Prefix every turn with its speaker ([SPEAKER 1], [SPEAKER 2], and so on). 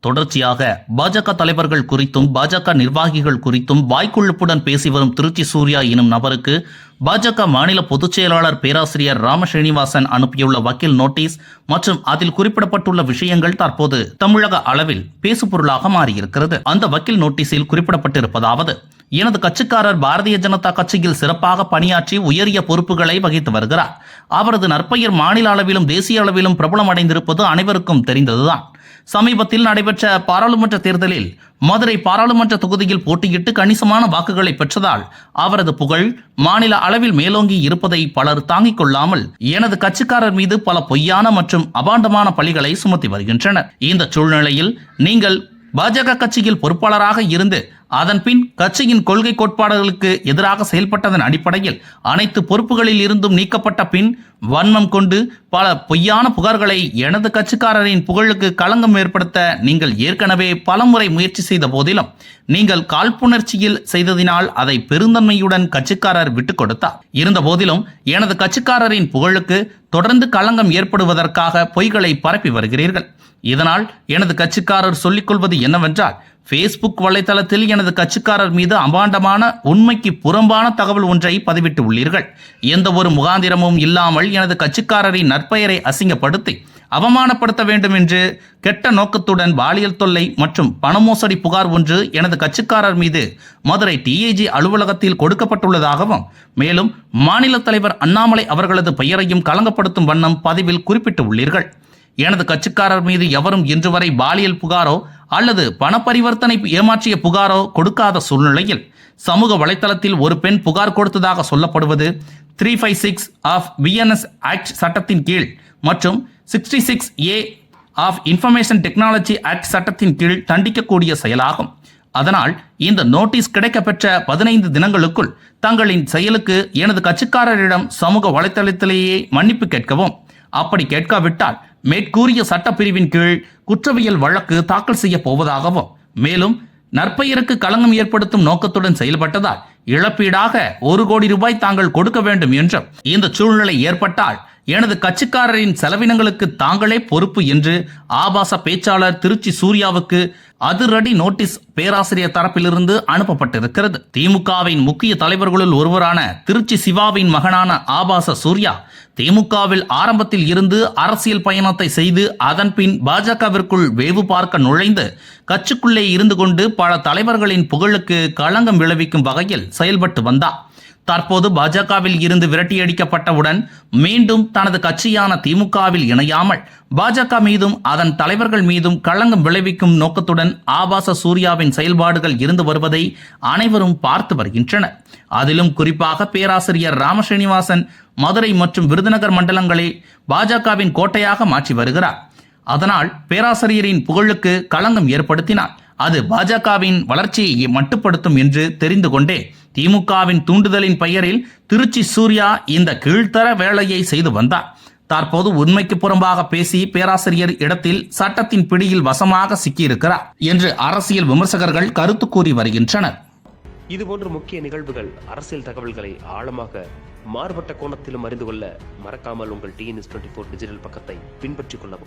[SPEAKER 1] தொடர்ச்சியாக பாஜக தலைவர்கள் குறித்தும் பாஜக நிர்வாகிகள் குறித்தும் வாய்க்குழுப்புடன் பேசி வரும் திருச்சி சூர்யா எனும் நபருக்கு பாஜக மாநில பொதுச் செயலாளர் பேராசிரியர் ராம ஸ்ரீனிவாசன் அனுப்பியுள்ள வக்கீல் நோட்டீஸ் மற்றும் அதில் குறிப்பிடப்பட்டுள்ள விஷயங்கள் தற்போது தமிழக அளவில் பேசுபொருளாக மாறியிருக்கிறது. அந்த வக்கீல் நோட்டீஸில் குறிப்பிடப்பட்டிருப்பதாவது எனது கட்சிக்காரர் பாரதிய ஜனதா கட்சியில் சிறப்பாக பணியாற்றி உயரிய பொறுப்புகளை வகித்து வருகிறார். அவரது நற்பெயர் மாநில அளவிலும் தேசிய அளவிலும் பிரபலமடைந்திருப்பது அனைவருக்கும் தெரிந்ததுதான். சமீபத்தில் நடைபெற்ற பாராளுமன்ற தேர்தலில் மதுரை பாராளுமன்ற தொகுதியில் போட்டியிட்டு கணிசமான வாக்குகளை பெற்றதால் அவரது புகழ் மாநில அளவில் மேலோங்கி இருப்பதை பலர் தாங்கிக் கொள்ளாமல் எனது கட்சிக்காரர் மீது பல பொய்யான மற்றும் அபாண்டமான பழிகளை சுமத்தி வருகின்றனர். இந்த சூழ்நிலையில் நீங்கள் பாஜக கட்சியில் பொறுப்பாளராக இருந்து அதன்பின் கட்சியின் கொள்கை கோட்பாடுகளுக்கு எதிராக செயல்பட்டதன் அடிப்படையில் அனைத்து பொறுப்புகளில் இருந்தும் நீக்கப்பட்ட பின் வன்மம் கொண்டு பல பொய்யான புகார்களை எனது கட்சிக்காரரின் புகழுக்கு களங்கம் ஏற்படுத்த நீங்கள் ஏற்கனவே பலமுறை முயற்சி செய்த போதிலும் நீங்கள் காழ்ப்புணர்ச்சியில் செய்ததினால் அதை பெருந்தன்மையுடன் கட்சிக்காரர் விட்டுக் கொடுத்தார். இருந்த போதிலும் எனது கட்சிக்காரரின் புகழுக்கு தொடர்ந்து களங்கம் ஏற்படுவதற்காக பொய்களை பரப்பி வருகிறீர்கள். இதனால் எனது கட்சிக்காரர் சொல்லிக் கொள்வது என்னவென்றால் ஃபேஸ்புக் வலைத்தளத்தில் எனது கட்சிக்காரர் மீது அபாண்டமான உண்மைக்கு புறம்பான தகவல் ஒன்றை பதிவிட்டு உள்ளீர்கள். எந்த ஒரு முகாந்திரமும் இல்லாமல் எனது கட்சிக்காரரின் நற்பெயரை அசிங்கப்படுத்தி அவமானப்படுத்த வேண்டும் என்று கெட்ட நோக்கத்துடன் பாலியல் தொல்லை மற்றும் பணமோசடி புகார் ஒன்று எனது கட்சிக்காரர் மீது மதுரை டிஏஜி அலுவலகத்தில் கொடுக்கப்பட்டுள்ளதாகவும் மேலும் மாநில தலைவர் அண்ணாமலை அவர்களது பெயரையும் களங்கப்படுத்தும் வண்ணம் பதிவில் குறிப்பிட்டு உள்ளீர்கள். எனது கட்சிக்காரர் மீது எவரும் இன்று வரை பாலியல் புகாரோ அல்லது பண பரிவர்த்தனை ஏமாற்றிய புகாரோ கொடுக்காத சூழ்நிலையில் சமூக வலைத்தளத்தில் ஒரு பெண் புகார் கொடுத்ததாக சொல்லப்படுவது three five six of BNS act சட்டத்தின் கீழ் மற்றும் sixty six A of information technology act சட்டத்தின் கீழ் தண்டிக்கக்கூடிய செயலாகும். அதனால் இந்த நோட்டீஸ் கிடைக்கப்பெற்ற பதினைந்து தினங்களுக்குள் தங்களின் செயலுக்கு எனது கட்சிக்காரரிடம் சமூக வலைத்தளத்திலேயே மன்னிப்பு கேட்கவும். அப்படி கேட்காவிட்டால் மேற்கூறிய சட்டப்பிரிவின் கீழ் குற்றவியல் வழக்கு தாக்கல் செய்ய போவதாகவும் மேலும் நற்பெயருக்கு களங்கம் ஏற்படுத்தும் நோக்கத்துடன் செயல்பட்டதால் இழப்பீடாக ஒரு கோடி ரூபாய் தாங்கள் கொடுக்க வேண்டும் என்றும் இந்த சூழ்நிலை ஏற்பட்டால் எனது கட்சிக்காரரின் செலவினங்களுக்கு தாங்களே பொறுப்பு என்று ஆபாச பேச்சாளர் திருச்சி சூர்யாவுக்கு அதிரடி நோட்டீஸ் பேராசிரியர் தரப்பிலிருந்து அனுப்பப்பட்டிருக்கிறது. திமுகவின் முக்கிய தலைவர்களுள் ஒருவரான திருச்சி சிவாவின் மகனான ஆபாச சூர்யா திமுகவில் ஆரம்பத்தில் இருந்து அரசியல் பயணத்தை செய்து அதன் பின் பாஜகவிற்குள் வேவு பார்க்க நுழைந்து கட்சிக்குள்ளே இருந்து கொண்டு பல தலைவர்களின் புகழுக்கு களங்கம் விளைவிக்கும் வகையில் செயல்பட்டு வந்தார். தற்போது பாஜகவில் இருந்து விரட்டியடிக்கப்பட்டவுடன் மீண்டும் தனது கட்சியான திமுகவில் இணையாமல் பாஜக மீதும் அதன் தலைவர்கள் மீதும் களங்கம் விளைவிக்கும் நோக்கத்துடன் ஆபாச சூர்யாவின் செயல்பாடுகள் இருந்து வருவதை அனைவரும் பார்த்து வருகின்றனர். அதிலும் குறிப்பாக பேராசிரியர் ராமஸ்ரீனிவாசன் மதுரை மற்றும் விருதுநகர் மண்டலங்களை பாஜகவின் கோட்டையாக மாற்றி வருகிறார். அதனால் பேராசிரியரின் புகழுக்கு களங்கம் ஏற்படுத்தினார். அது பாஜகவின் வளர்ச்சியை மட்டுப்படுத்தும் என்று தெரிந்து கொண்டே திமுகவின் தூண்டுதலின் பெயரில் திருச்சி சூர்யா இந்த கீழ்த்தர வேலையை செய்து வந்தார். தற்போது உண்மைக்கு புறம்பாக பேசி பேராசிரியர் இடத்தில் சட்டத்தின் பிடியில் வசமாக சிக்கியிருக்கிறார் என்று அரசியல் விமர்சகர்கள் கருத்து கூறி வருகின்றனர்.
[SPEAKER 2] இதுபோன்ற முக்கிய நிகழ்வுகள் அரசியல் தகவல்களை ஆழமாக மாறுபட்ட கோணத்திலும் அறிந்து கொள்ள மறக்காமல் உங்கள் டிஎன்எஸ் டுவெண்ட்டி ஃபோர் டிஜிட்டல் பக்கத்தை பின்பற்றிக் கொள்ளவும்.